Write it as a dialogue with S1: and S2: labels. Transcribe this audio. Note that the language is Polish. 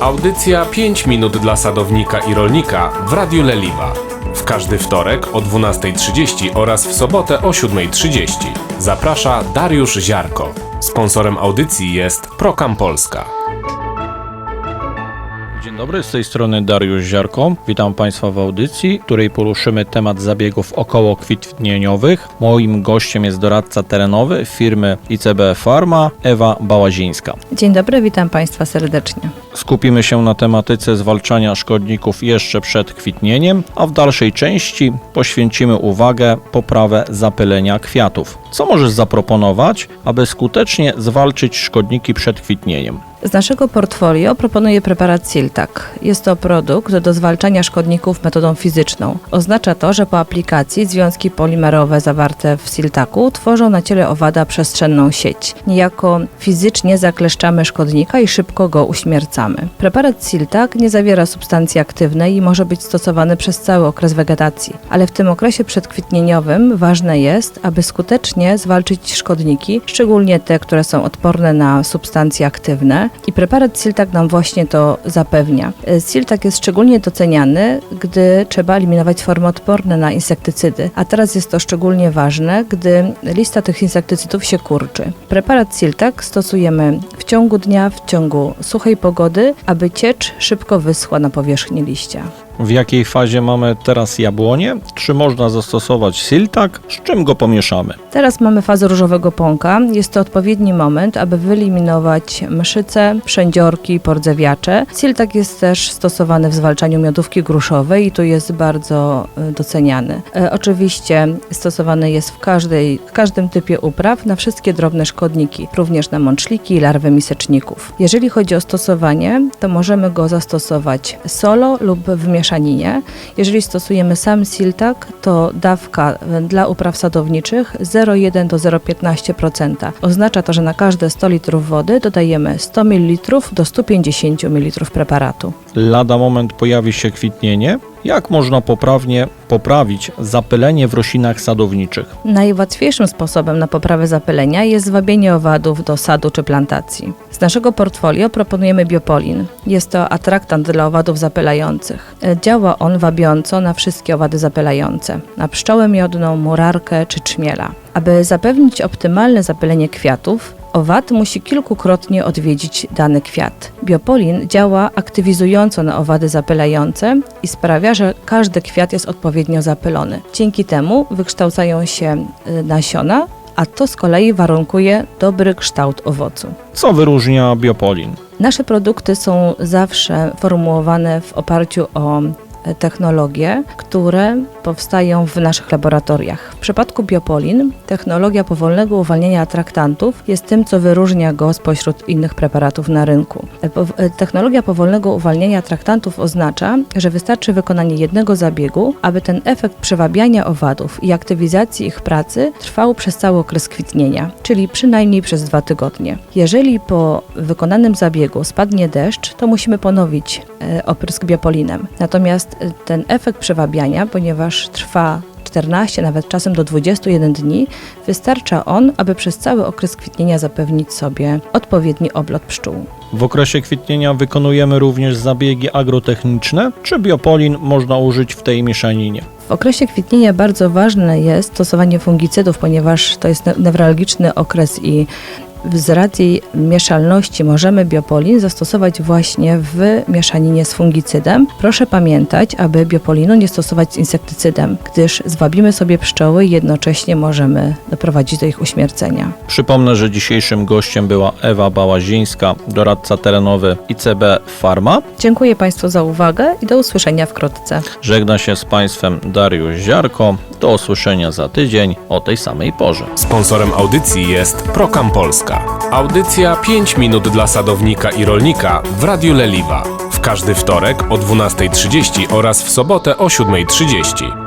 S1: Audycja 5 minut dla sadownika i rolnika w Radiu Leliwa. W każdy wtorek o 12.30 oraz w sobotę o 7.30. Zaprasza Dariusz Ziarko. Sponsorem audycji jest Prokam Polska.
S2: Dobry, z tej strony Dariusz Ziarko. Witam Państwa w audycji, w której poruszymy temat zabiegów okołokwitnieniowych. Moim gościem jest doradca terenowy firmy ICB Pharma, Ewa Bałazińska.
S3: Dzień dobry, witam Państwa serdecznie.
S2: Skupimy się na tematyce zwalczania szkodników jeszcze przed kwitnieniem, a w dalszej części poświęcimy uwagę poprawę zapylenia kwiatów. Co możesz zaproponować, aby skutecznie zwalczyć szkodniki przed kwitnieniem?
S3: Z naszego portfolio proponuję preparat Siltak. Jest to produkt do zwalczania szkodników metodą fizyczną. Oznacza to, że po aplikacji związki polimerowe zawarte w Siltaku tworzą na ciele owada przestrzenną sieć. Niejako fizycznie zakleszczamy szkodnika i szybko go uśmiercamy. Preparat Siltak nie zawiera substancji aktywnej i może być stosowany przez cały okres wegetacji, ale w tym okresie przedkwitnieniowym ważne jest, aby skutecznie zwalczyć szkodniki, szczególnie te, które są odporne na substancje aktywne i preparat Siltak nam właśnie to zapewnia. E, Siltak jest szczególnie doceniany, gdy trzeba eliminować formy odporne na insektycydy, a teraz jest to szczególnie ważne, gdy lista tych insektycydów się kurczy. Preparat Siltak stosujemy w ciągu dnia, w ciągu suchej pogody, aby ciecz szybko wyschła na powierzchni liścia.
S2: W jakiej fazie mamy teraz jabłonie? Czy można zastosować siltak? Z czym go pomieszamy?
S3: Teraz mamy fazę różowego pąka. Jest to odpowiedni moment, aby wyeliminować mszyce, przędziorki, pordzewiacze. Siltak jest też stosowany w zwalczaniu miodówki gruszowej i tu jest bardzo e, doceniany. E, oczywiście stosowany jest w, każdej, w każdym typie upraw na wszystkie drobne szkodniki, również na mączliki i larwy miseczników. Jeżeli chodzi o stosowanie, to możemy go zastosować solo lub w mieszaninie. Jeżeli stosujemy sam siltak, to dawka e, dla upraw sadowniczych 0,1 do 0,15%. Oznacza to, że na każde 100 litrów wody dodajemy 100 ml do 150 ml preparatu.
S2: Lada moment pojawi się kwitnienie. Jak można poprawnie poprawić zapylenie w roślinach sadowniczych?
S3: Najłatwiejszym sposobem na poprawę zapylenia jest zwabienie owadów do sadu czy plantacji. Z naszego portfolio proponujemy biopolin. Jest to atraktant dla owadów zapylających. Działa on wabiąco na wszystkie owady zapylające, na pszczołę miodną, murarkę czy czmiela. Aby zapewnić optymalne zapylenie kwiatów, owad musi kilkukrotnie odwiedzić dany kwiat. Biopolin działa aktywizująco na owady zapylające i sprawia, że każdy kwiat jest odpowiednio zapylony. Dzięki temu wykształcają się y, nasiona, a to z kolei warunkuje dobry kształt owocu.
S2: Co wyróżnia biopolin?
S3: Nasze produkty są zawsze formułowane w oparciu o e, technologie, które powstają w naszych laboratoriach. W przypadku biopolin technologia powolnego uwalniania atraktantów jest tym, co wyróżnia go spośród innych preparatów na rynku. E, e, Technologia powolnego uwalniania atraktantów oznacza, że wystarczy wykonanie jednego zabiegu, aby ten efekt przewabiania owadów i aktywizacji ich pracy trwał przez cały okres kwitnienia, czyli przynajmniej przez dwa tygodnie. Jeżeli po wykonanym zabiegu spadnie deszcz, to musimy ponowić e, oprysk biopolinem. Natomiast ten efekt przewabiania, ponieważ trwa 14, nawet czasem do 21 dni, wystarcza on, aby przez cały okres kwitnienia zapewnić sobie odpowiedni oblot pszczół.
S2: W okresie kwitnienia wykonujemy również zabiegi agrotechniczne, czy biopolin można użyć w tej mieszaninie?
S3: W okresie kwitnienia bardzo ważne jest stosowanie fungicydów, ponieważ to jest ne- newralgiczny okres i z racji mieszalności możemy biopolin zastosować właśnie w mieszaninie z fungicydem. Proszę pamiętać, aby biopolinu nie stosować z insektycydem, gdyż zwabimy sobie pszczoły i jednocześnie możemy doprowadzić do ich uśmiercenia.
S2: Przypomnę, że dzisiejszym gościem była Ewa Bałazińska, doradca terenowy ICB Pharma.
S3: Dziękuję Państwu za uwagę i do usłyszenia wkrótce.
S2: Żegna się z Państwem Dariusz Ziarko. Do usłyszenia za tydzień o tej samej porze.
S1: Sponsorem audycji jest Prokam Polska. Audycja 5 minut dla sadownika i rolnika w Radiu Leliwa. W każdy wtorek o 12.30 oraz w sobotę o 7.30.